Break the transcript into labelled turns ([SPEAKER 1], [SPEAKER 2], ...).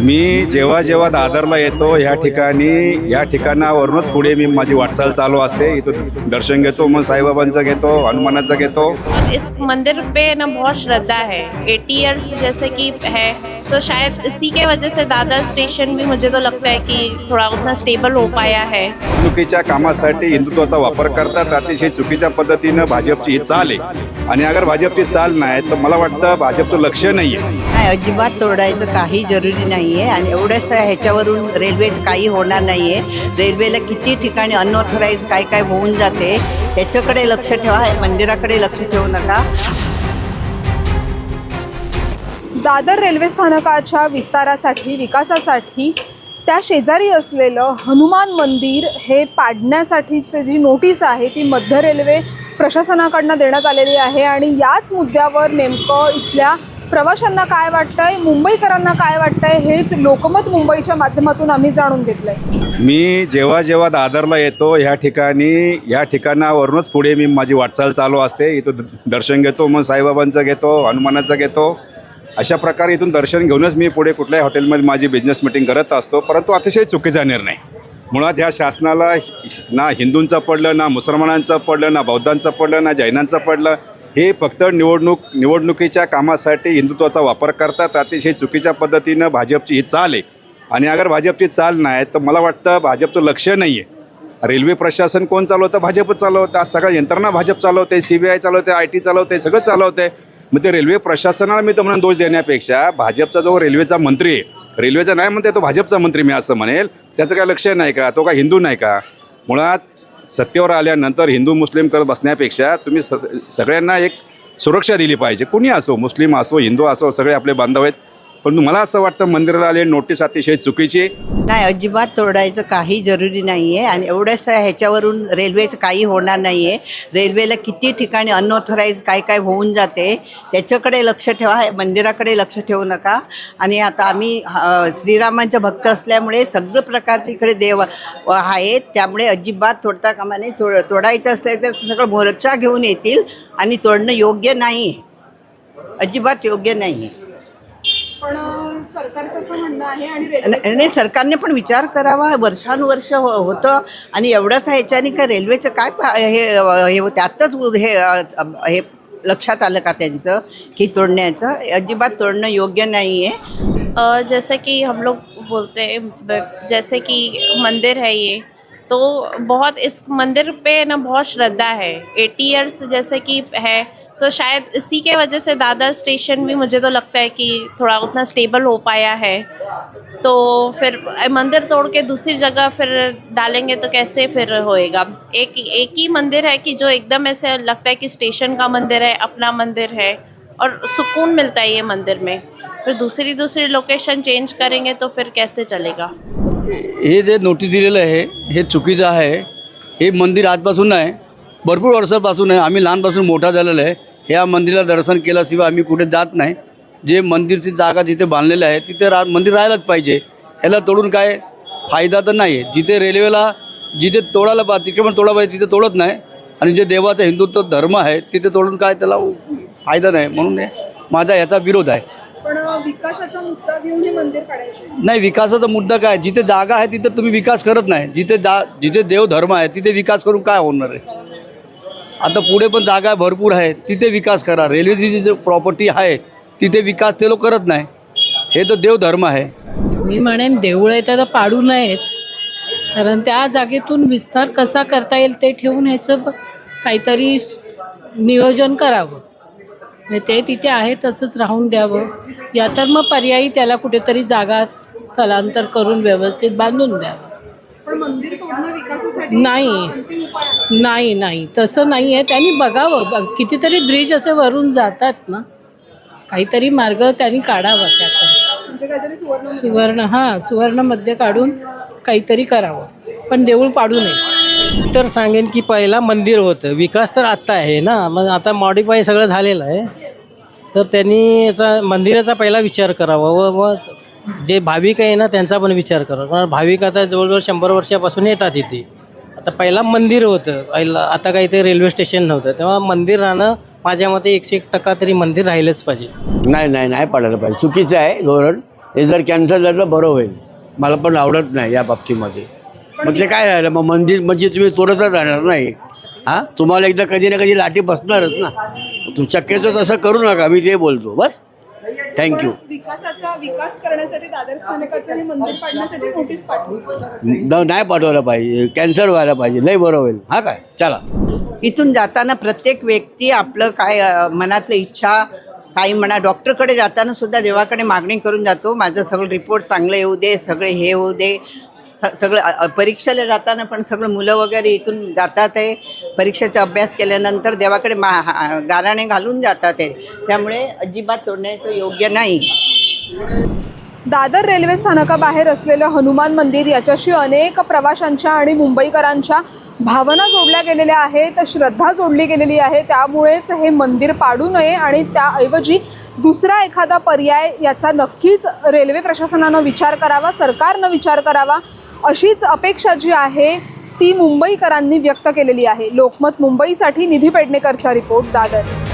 [SPEAKER 1] मी जेव्हा जेव्हा दादरला येतो ह्या ठिकाणी या ठिकाणावरूनच पुढे मी माझी वाटचाल चालू असते. इथं दर्शन घेतो मग साईबाबांचं घेतो हनुमानाचं घेतो.
[SPEAKER 2] इस मंदिर पे ना बहुत श्रद्धा है. एटी इयर्स जैसे की है. तो शायद इसी के वजह से दादर स्टेशन भी मुझे तो लगता है कि थोड़ा उतना स्टेबल हो पाया है।
[SPEAKER 1] चुकीच्या कामासाठी हिंदुत्वाचा वापर करतात अतिशय चुकीच्या पद्धतीनं भाजपची ही चाल आहे. आणि अगर भाजपची चाल नाही तर मला वाटतं भाजपचं लक्ष नाही आहे.
[SPEAKER 3] नाही अजिबात तोडायचं काही जरुरी नाही आहे आणि एवढंच ह्याच्यावरून रेल्वेचं काही होणार नाही आहे. रेल्वेला किती ठिकाणी अनऑथराईज काय काय होऊन जाते ह्याच्याकडे लक्ष ठेवा मंदिराकडे लक्ष ठेवू नका.
[SPEAKER 4] दादर रेल्वे स्थानकाच्या विस्तारासाठी विकासासाठी त्या शेजारी असलेलं हनुमान मंदिर हे पाडण्यासाठीचे जी नोटीस आहे ती मध्य रेल्वे प्रशासनाकडनं देण्यात आलेली आहे आणि याच मुद्द्यावर नेमकं इथल्या प्रवाशांना काय वाटतंय मुंबईकरांना काय वाटतंय हेच लोकमत मुंबईच्या माध्यमातून आम्ही जाणून घेतलंय.
[SPEAKER 1] मी जेव्हा जेव्हा दादरला येतो ह्या ठिकाणी या ठिकाणावरूनच पुढे मी माझी वाटचाल चालू असते. इथं दर्शन घेतो मग साईबाबांचं घेतो हनुमानाचं घेतो. अशा प्रकारे इथून दर्शन घेऊनच मी पुढे कुठल्याही हॉटेलमध्ये माझी बिझनेस मिटिंग करत असतो. परंतु अतिशय चुकीचा निर्णय. मुळात ह्या शासनाला ना हिंदूंचं पडलं ना मुसलमानांचं पडलं ना बौद्धांचं पडलं ना जैनांचं पडलं. हे फक्त निवडणूक निवडणुकीच्या कामासाठी हिंदुत्वाचा वापर करतात. अतिशय चुकीच्या पद्धतीनं भाजपची ही चाल आहे. आणि अगर भाजपची चाल नाही तर मला वाटतं भाजपचं लक्ष नाही आहे रेल्वे प्रशासन कोण चालवतं? भाजपच चालवतं. आज सगळ्या यंत्रणा भाजप चालवते सी बी आय चालवते आय टी चालवते सगळं चालवते. मग ते रेल्वे प्रशासनाला मी तुम्हाला दोष देण्यापेक्षा भाजपचा जो रेल्वेचा मंत्री आहे रेल्वेचा नाही म्हणते तो भाजपचा मंत्री मी असं म्हणेल त्याचं काय लक्ष नाही का? तो काय हिंदू नाही का? मुळात सत्तेवर आल्यानंतर हिंदू मुस्लिम करत बसण्यापेक्षा तुम्ही स सगळ्यांना एक सुरक्षा दिली पाहिजे. कुणी असो मुस्लिम असो हिंदू असो सगळे आपले बांधव आहेत पण मला असं वाटतं मंदिराला आले नोटीस अतिशय चुकीची
[SPEAKER 3] नाही अजिबात तोडायचं काही जरुरी नाही आहे आणि एवढंच ह्याच्यावरून रेल्वेचं काही होणार नाही आहे रेल्वेला किती ठिकाणी अनऑथराईज काय काय होऊन जाते त्याच्याकडे लक्ष ठेवा मंदिराकडे लक्ष ठेवू नका. आणि आता आम्ही अ, श्रीरामांचे भक्त असल्यामुळे सगळं प्रकारचे इकडे देव आहेत त्यामुळे अजिबात तोडता कामा नाही तोड तोडायचं असेल तर सगळं मोर्चा घेऊन येतील आणि तोडणं योग्य नाही. अजिबात योग्य नाही आहे
[SPEAKER 4] सरकारचं असं म्हणणं आहे आणि
[SPEAKER 3] न- नाही सरकारने पण विचार करावा. वर्षानुवर्ष हो होतं. आणि एवढंच ह्याच्याने का रेल्वेचं काय पा- हे हे होतं? आत्ताच उ- हे हे लक्षात आलं का त्यांचं? की तोडण्याचं? अजिबात तोडणं योग्य नाही आहे
[SPEAKER 2] अ, जैसे कि हम लोग बोलते हैं ब- जैसे कि मंदिर है ये तो बहुत इस मंदिर पे ना बहुत श्रद्धा है. एटी इयर्स जैसे कि है तो शायद इसी के वजह से दादर स्टेशन भी मुझे तो लगता है कि थोड़ा उतना स्टेबल हो पाया है। तो फिर मंदिर तोड़ के दूसरी जगह फिर डालेंगे तो कैसे फिर होएगा? एक एक ही मंदिर है कि जो एकदम ऐसे लगता है कि स्टेशन का मंदिर है, अपना मंदिर है, और सुकून मिलता है ये मंदिर में। फिर दूसरी दूसरी लोकेशन चेंज करेंगे तो फिर कैसे चलेगा?
[SPEAKER 5] हे जे नोटीस दिलेलं हे चुकीचं आहे, हे मंदिर आजपासून नाही भरपूर वर्षापासून आहे. आम्ही लहानपासून मोठा झालेला आहे. ह्या मंदिराला दर्शन केल्याशिवाय आम्ही कुठे जात नाही. जे मंदिरची जागा जिथे बांधलेलं आहे तिथे रा मंदिर राहायलाच पाहिजे. ह्याला तोडून काय फायदा तर नाही. आहे जिथे रेल्वेला जिथे तोडायला पा तिकडे पण तोडा पाहिजे तिथे तोडत नाही. आणि जे देवाचा हिंदुत्व धर्म आहे तिथे तोडून काय त्याला फायदा नाही. म्हणून हे माझा याचा विरोध आहे.
[SPEAKER 4] पण विकासाचा मुद्दा घेऊन हे मंदिर काढायचं
[SPEAKER 5] नाही विकासाचा मुद्दा काय? जिथे जागा आहे तिथे तुम्ही विकास करत नाही. जिथे जा जिथे देव धर्म आहे तिथे विकास करून काय होणार आहे? आता पुढे पण जागा भरपूर आहे. तिथे विकास करा. रेल्वेची जी प्रॉपर्टी आहे तिथे विकास ते लोक करत नाही. हे तर देवधर्म आहे.
[SPEAKER 6] मी म्हणेन देऊळ आहे तर पाडू नयेच. कारण त्या जागेतून विस्तार कसा करता येईल ते ठेवून ह्याचं काहीतरी नियोजन करावं. म्हणजे ते तिथे आहे तसंच राहून द्यावं. या तर मग पर्यायी त्याला कुठेतरी जागा स्थलांतर करून व्यवस्थित बांधून द्यावं.
[SPEAKER 4] मंदिर तोडणं विकासासाठी
[SPEAKER 6] नाही. नाही नाही. तसं नाही आहे. त्यांनी बघावं. ब- कितीतरी ब्रिज असे वरून जातात ना. काहीतरी मार्ग त्यांनी काढावा त्याकडे
[SPEAKER 4] म्हणजे सुवर्ण
[SPEAKER 6] सुवर्ण हां सुवर्णमध्ये काढून काहीतरी करावं. पण देऊळ पाडू नये.
[SPEAKER 7] तर सांगेन की पहिला मंदिर होतं. विकास तर आत्ता आहे ना. मग आता मॉडिफाय सगळं झालेलं आहे. तर त्यांनी याचा मंदिराचा पहिला विचार करावा व व जे भाविक आहे ना त्यांचा पण विचार करा. कारण भाविक आता जवळजवळ शंभर वर्षापासून येतात इथे. आता पहिला मंदिर होतं. पहिला आता काही ते रेल्वे स्टेशन नव्हतं. तेव्हा मंदिर राहणं माझ्या मते एकशे एक टक्का तरी मंदिर राहिलंच पाहिजे.
[SPEAKER 8] नाही नाही नाही पाडायला पाहिजे. चुकीचं आहे धोरण. हे जर कॅन्सल झालं बरं होईल. मला पण आवडत नाही या बाबतीमध्ये. मग ते काय झालं मग मंदिर म्हणजे तुम्ही तोडतच जाणार नाही. हां? तुम्हाला एकदा कधी ना कधी लाठी बसणारच ना. तू शक्यतो तसं करू नका मी ते बोलतो. बस. थँक्यू
[SPEAKER 4] विकासाचा विकास करण्यासाठी दादर स्थानकाचं हे मंदिर पाडण्यासाठी नोटीस पाठवली.
[SPEAKER 8] न नाही पाठवायला पाहिजे. कॅन्सर व्हायला पाहिजे. नाही बरं होईल. हा काय? चला.
[SPEAKER 3] इथून जाताना प्रत्येक व्यक्ती आपलं काय अ, मनातलं इच्छा काही म्हणा डॉक्टरकडे जाताना सुद्धा देवाकडे मागणी करून जातो. माझं सगळं रिपोर्ट चांगलं येऊ दे सगळे हे होऊ दे. स सगळं परीक्षेला जाताना पण सगळं मुलं वगैरे इथून जातात आहे. परीक्षेचा अभ्यास केल्यानंतर देवाकडे मा गाराणे घालून जातात आहे. त्यामुळे अजिबात तोडण्याचं योग्य नाही.
[SPEAKER 4] दादर रेल्वे स्थानकाबाहेर असलेलं हनुमान मंदिर याच्याशी अनेक प्रवाशांच्या आणि मुंबईकरांच्या भावना जोडल्या गेलेल्या आहेत श्रद्धा जोडली गेलेली आहे. त्यामुळेच हे मंदिर पाडू नये आणि त्याऐवजी दुसरा एखादा पर्याय याचा नक्कीच रेल्वे प्रशासनानं विचार करावा सरकारनं विचार करावा अशीच अपेक्षा जी आहे ती मुंबईकरांनी व्यक्त केलेली आहे. लोकमत मुंबईसाठी निधी पेडणेकरचा रिपोर्ट दादर.